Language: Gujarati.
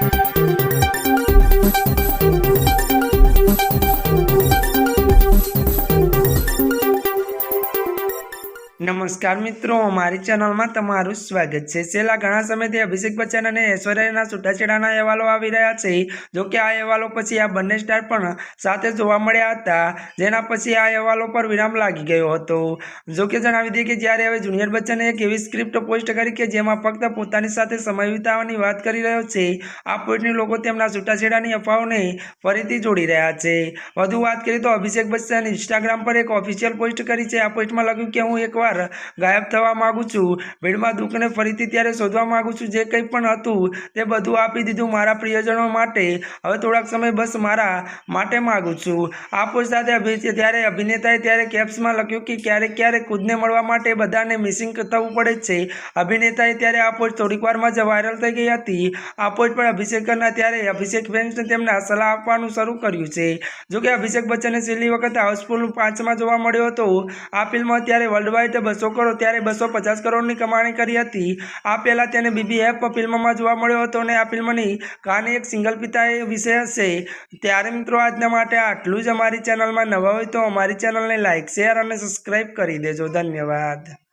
Thank you. નમસ્કાર મિત્રો, મારી ચેનલમાં તમારું સ્વાગત છે. છેલ્લા ઘણા સમયથી અભિષેક બચ્ચન અને ઐશ્વર્યાના છૂટાછેડાના અહેવાલો આવી રહ્યા છે. જો કે આ અહેવાલો પછી આ બંને સ્ટાર પણ સાથે જોવા મળ્યા હતા, જેના પછી આ અહેવાલો પર વિરામ લાગી ગયો હતો. જો કે જણાવી દઈએ કે જ્યારે હવે જુનિયર બચ્ચને એક એવી સ્ક્રિપ્ટ પોસ્ટ કરી કે જેમાં ફક્ત પોતાની સાથે સમય વિતાવવાની વાત કરી રહ્યો છે, આ પોસ્ટની લોકો તેમના છૂટાછેડાની અફવાઓને ફરીથી જોડી રહ્યા છે. વધુ વાત કરીએ તો અભિષેક બચ્ચન ઇન્સ્ટાગ્રામ પર એક ઓફિશિયલ પોસ્ટ કરી છે. આ પોસ્ટમાં લખ્યું કે, હું એકવાર ગાયબ થવા માગું છું. ભીડમાં દુઃખને ફરીથી ત્યારે શોધવા માગું છું જે કંઈ પણ હતું તે બધું આપી દીધું મારા પ્રિયજનો માટે. હવે થોડાક સમય બસ મારા માટે માગું છું. આ પોસ્ટ સાથે અભિ ત્યારે અભિનેતાએ ત્યારે કેપ્સમાં લખ્યું કે ક્યારેક ક્યારેક ખુદને મળવા માટે બધાને મિસિંગ થવું પડે છે. અભિનેતાએ ત્યારે આ પોસ્ટ થોડીક વારમાં જ વાયરલ થઈ ગઈ હતી. આ પોસ્ટ પર અભિષેકના ત્યારે અભિષેક ફેન્સને તેમને સલાહ આપવાનું શરૂ કર્યું છે. જોકે અભિષેક બચ્ચને છેલ્લી વખત હાઉસફુલ પાંચમાં જોવા મળ્યો હતો. આ ફિલ્મ અત્યારે વર્લ્ડ બસો કરોડ ત્યારે બસો પચાસ કરોડની કમાણી કરી હતી. આ પહેલાં તેને બીબીએફ ફિલ્મમાં જોવા મળ્યો હતો અને આ ફિલ્મની કહાની એક સિંગલ પિતા એ વિષય હશે. ત્યારે મિત્રો, આજના માટે આટલું જ અમારી ચેનલમાં નવા હોય તો અમારી ચેનલને લાઇક શેર અને સબસ્ક્રાઈબ કરી દેજો. ધન્યવાદ.